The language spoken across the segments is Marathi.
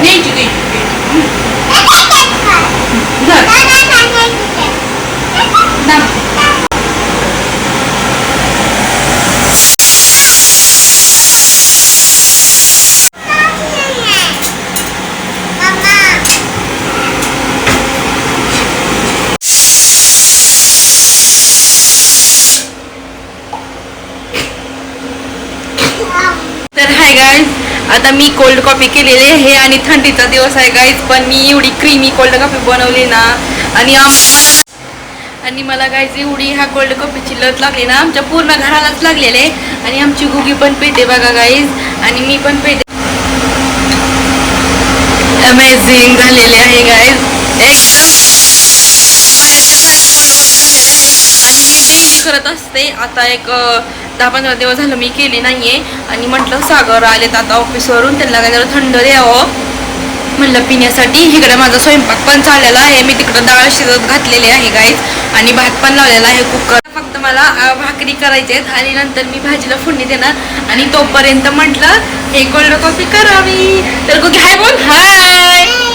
Nè, आता मी कोल्ड कॉफी केलेली आहे आणि थंडीचा दिवस आहे गाईज पण मी एवढी क्रीमी कोल्ड कॉफी बनवली ना आणि आम- आणि मला गाईज एवढी ह्या कोल्ड कॉफीची लत लागली ना आमच्या पूर्ण घरालाच लागलेले आणि आमची गुगी पण पेते बघा गाईज आणि मी पण पेते अमेझिंग झालेले आहे गाईज एकदम बाहेरच्या सारखं कोल्ड कॉफी झालेलं आहे आणि मी डेली करत असते. आता एक दहा पंधरा दिवस झालं मी केली नाहीये. आणि म्हटलं सागर आलेत आता ऑफिसवरून त्यांना काय जरा थंड द्यावं. म्हणलं पिण्यासाठी. इकडे माझा स्वयंपाक पण चाललेला आहे. मी तिकडं डाळ शिजत घातलेली आहे गाईज आणि भात पण लावलेला आहे कुकर फक्त मला भाकरी करायची आहेत. आणि नंतर मी भाजीला फोडणी देणार. आणि तोपर्यंत म्हटलं हे कोल्ड कॉफी करावी. तर कुठे हाय बोल. Hi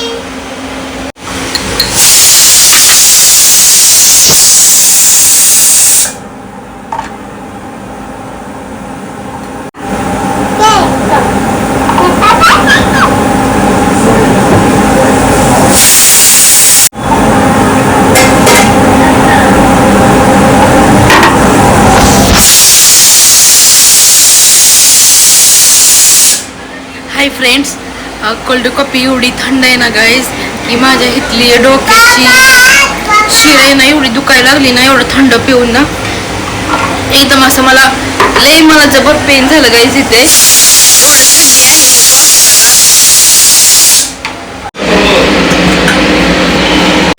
hi friends cold coffee एवढी थंड आहे ना गाईज की माझ्या इथली डोक्याची शिरे ना एवढी दुखायला लागली ना एवढं थंड पिऊन ना. एकदम असं मला लय मला जबर पेन झालं गाईज इथे. एवढं थंडी आहे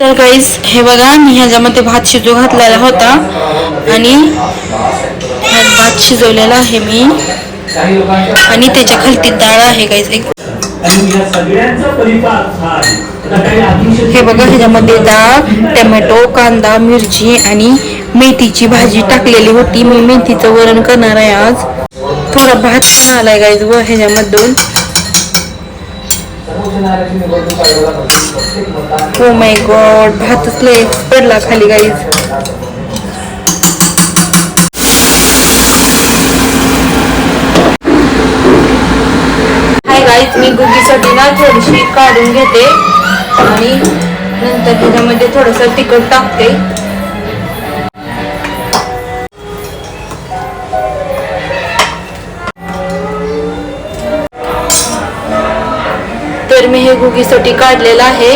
तर गाईज हे बघा मी ह्याच्यामध्ये भात शिजू घातलेला होता. आणि भात शिजवलेला आहे मी. आणि त्याच्या खालती डाळ आहे एक. हे बघा ह्याच्यामध्ये डाळ टोमॅटो कांदा मिरची आणि मेथीची भाजी टाकलेली होती. मी मेथीचं वरण करणार आहे आज. थोडा भात पण आलाय गाईज व ह्याच्यामधून. हो माय गॉड भातच लय पडला खाली गाईज थोडीशी काढून घेते. आणि नंतर त्याच्यामध्ये थोडंसं तिखट टाकते. तर मी हे गुगीसाठी काढलेलं आहे.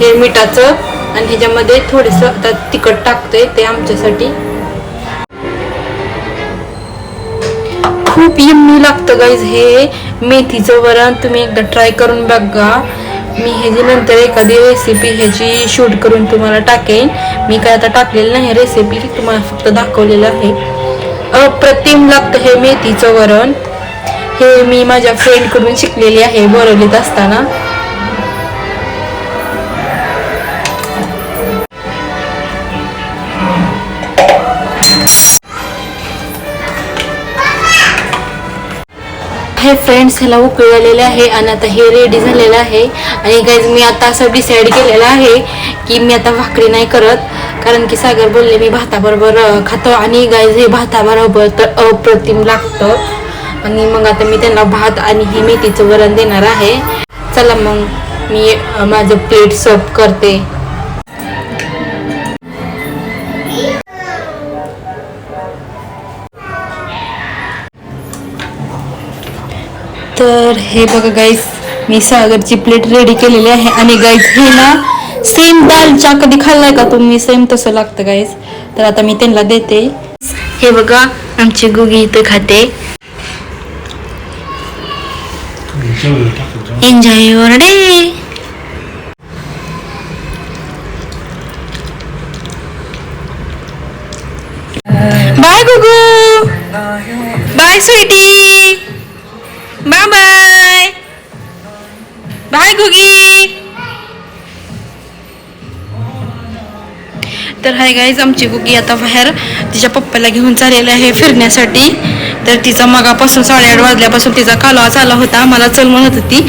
हे मिठाचं. आणि ह्याच्यामध्ये थोडंसं आता तिखट टाकते ते आमच्यासाठी. खूप यम्मी लागतं गाईज हे. मेथीचं वरण तुम्ही एकदा ट्राय करून बघा. मी ह्याची नंतर एखादी रेसिपी ह्याची शूट करून तुम्हाला टाकेन. मी काय आता टाकलेलं नाही रेसिपी तुम्हाला फक्त दाखवलेलं आहे. अप्रतिम लागतं हे मेथीचं वरण हे मी माझ्या फ्रेंडकडून शिकलेली आहे बोरवलीत असताना. हे फ्रेंड्स ह्याला उकळलेलं आहे आणि आता हे रेडी झालेलं आहे. आणि गाईज मी आता असं डिसाईड केलेलं आहे की मी आता भाकरी नाही करत. कारण की सागर बोलले मी भाताबरोबर खातो. आणि गाईज हे भाताबरोबर तर अप्रतिम लागतं. आणि मग आता मी त्यांना भात आणि हे मेथीचं वरण देणार आहे. चला मग मी माझं प्लेट सर्व करते. तर हे बघा गाईस मी सागरची प्लेट रेडी केलेली आहे. आणि गाईस हे ना सेम दालच्या कधी खाल्लाय का तुम्ही? सेम तसं लागतं गाईस तर आता मी त्यांना देते. हे बघा आमची गुगी इथे खाते. Enjoy your day bye Gugu bye sweetie bye bye bye गुगी तर हाय गाईज आमची गुगी आता बाहेर तिच्या पप्पाला घेऊन चाललेली आहे फिरण्यासाठी. तर तिचा मगापासून साडेआठ वाजल्यापासून तिचा कालवा चालला होता. मला चल म्हणत होती.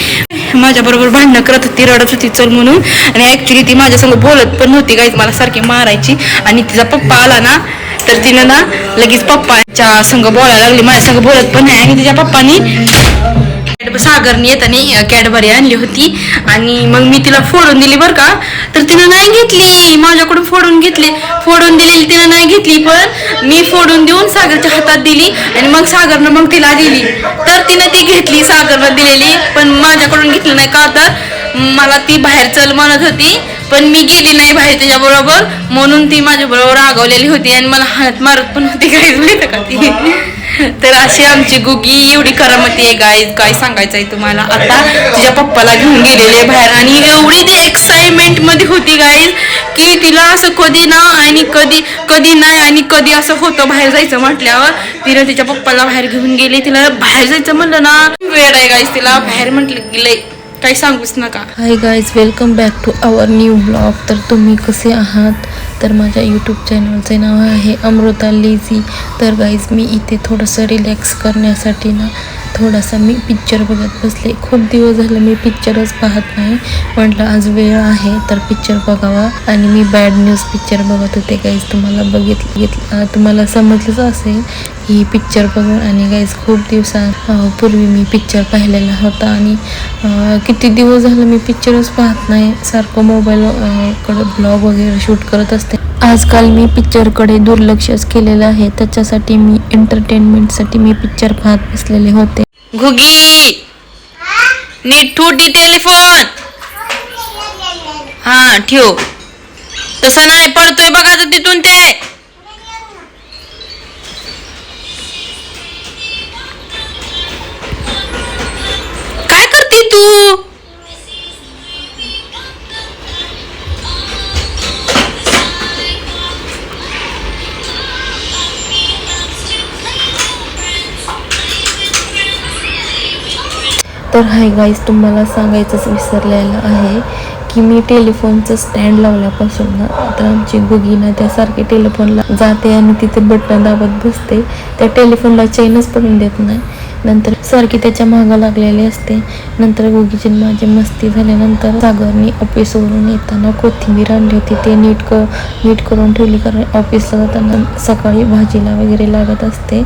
माझ्याबरोबर भांडणं करत होती रडत होती चल म्हणून. आणि ॲक्च्युली ती माझ्यासंग बोलत पण नव्हती गाईज मला सारखी मारायची. आणि तिचा पप्पा आला ना तर तिनं ना लगेच पप्पाच्या संग बोलायला लागली. माझ्या संग बोलत पण नाही. आणि तिच्या पप्पानी सागरनी येताना कॅडबरी आणली होती. आणि मग मी तिला फोडून दिली बरं का. तर तिनं नाही घेतली. माझ्याकडून फोडून घेतली. फोडून दिलेली तिनं नाही घेतली. पण मी फोडून देऊन सागरच्या हातात दिली. आणि मग सागरनं मग तिला दिली. तर तिनं ती घेतली सागरनं दिलेली. पण माझ्याकडून घेतली नाही का तर मला ती बाहेर चल म्हणत होती. पण मी गेली नाही बाहेर त्याच्या बरोबर म्हणून ती माझ्या बरोबर रागवलेली होती आणि मला हात मारत पण होती काय माहीत का ती? तर अशी आमची गुगी एवढी करमती आहे गाय काय सांगायचं आहे तुम्हाला? आता तिच्या पप्पाला घेऊन गेलेले बाहेर आणि एवढी ती एक्साइटमेंटमध्ये होती गाईज की तिला असं कधी ना आणि कधी कधी नाही आणि कधी असं होतं बाहेर जायचं म्हटल्यावर तिने तिच्या पप्पाला बाहेर घेऊन गेले तिला बाहेर जायचं म्हणलं ना. वेळ आहे गाईज तिला बाहेर म्हटलं गेलंय काही सांगूच नका. Hi guys welcome back to our new blog तर तुम्ही कसे आहात? तर माझ्या यूट्यूब चॅनलचे नाव आहे अमृता लेझी तर गाईज मी इथे थोडंसं रिलॅक्स करण्यासाठी ना थोडासा मी पिक्चर बघत बसले. खूप दिवस झाले मी पिक्चरच पाहत नाही. म्हटलं आज वेळ आहे तर पिक्चर बघावा. आणि मी बॅड न्यूज पिक्चर बघत होते गाईज तुम्हाला बघितलं घेतलं तुम्हाला समजलंच असेल ही पिक्चर बघून. आणि गाईज खूप दिवसापूर्वी मी पिक्चर पाहिलेला होता. आणि किती दिवस झालं मी पिक्चरच पाहत नाही. सारखं मोबाईलकडं ब्लॉग वगैरे शूट करत असते. आजकाल मी पिक्चरकडे दुर्लक्षच केलेलं आहे. त्याच्यासाठी मी एंटरटेनमेंटसाठी मी पिक्चर पाहत बसलेले होते. घुगी! नीट ठुटी टेलिफोन! हा ठेव. तसं नाही पडतोय तर तिथून ते. काय करते तू? तर हाय गाईज तुम्हाला सांगायचंच विसरलेलं आहे की मी टेलिफोनचं स्टँड लावल्यापासून ना आता आमची गुगी ना त्यासारखे टेलिफोनला जाते आणि तिथे बटन दाबत बसते. त्या टेलिफोनला चेनच पडून देत नाही. नंतर सारखी त्याच्या मागं लागलेली असते. नंतर गोगीची माझी मस्ती झाल्यानंतर सागरनी ऑफिसवरून येताना कोथिंबीर आणली होती. ते नीट क नीट करून ठेवली कारण ऑफिसला जाताना सकाळी भाजीला वगैरे लागत असते.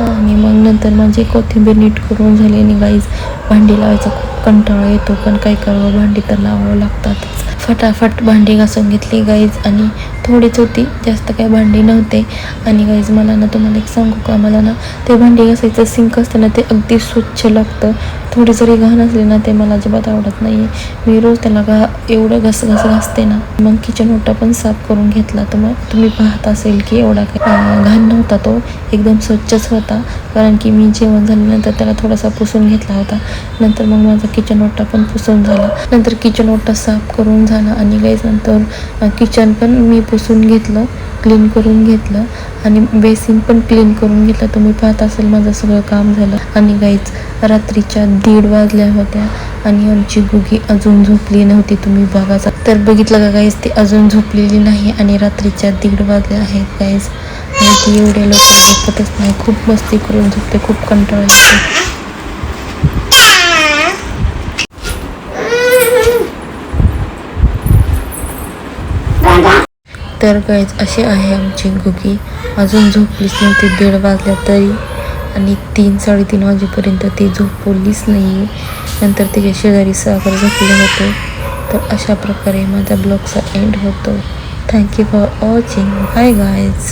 आणि मग नंतर माझी कोथिंबीर नीट करून झाली आणि गाईज भांडी लावायचा खूप कंटाळा येतो. पण काय करावं भांडी तर लावावं लागतातच. फटाफट भांडी घासून घेतली गाईज आणि थोडीच होती जास्त काही भांडी नव्हते. आणि गाईज मला ना तुम्हाला एक सांगू का? मला ना ते भांडी घासायचं सिंक असतं ना ते अगदी स्वच्छ लागतं. थोडी जरी घाण असली ना ते मला अजिबात आवडत नाही मी रोज त्याला घा एवढं घस घस घासते ना. मग किचन ओटा पण साफ करून घेतला तर मग तुम्ही पाहत असेल की एवढा घाण नव्हता तो. एकदम स्वच्छच होता. कारण की मी जेवण झाल्यानंतर त्याला थोडासा पुसून घेतला होता. नंतर मग माझा किचन ओटा पण पुसून झाला. नंतर किचन ओटा साफ करून झाला आणि गाईज नंतर किचन पण मी पुसून घेतलं क्लीन करून घेतलं आणि बेसिन पण क्लीन करून घेतलं. तुम्ही पाहत असेल माझं सगळं काम झालं. आणि गाईज रात्रीच्या दीड वाजल्या होत्या आणि आमची गुगी अजून झोपली नव्हती तुम्ही बघा तर बघितलं का गाईज ती अजून झोपलेली नाही आणि रात्रीच्या दीड वाजल्या आहेत गाईज आणि ती एवढ्या लवकर झोपतच नाही. खूप मस्ती करून झोपते खूप कंटाळा येतो. तर गाईज अशी आहे आमची गुगी. अजून झोपलीच नव्हती दीड वाजल्या तरी. आणि तीन साडेतीन वाजेपर्यंत ती झोपवलीच नाही. नंतर तिच्या शेजारी सागर झोपले होते. तर अशा प्रकारे माझा ब्लॉगचा एंड होतो. Thank you for watching bye guys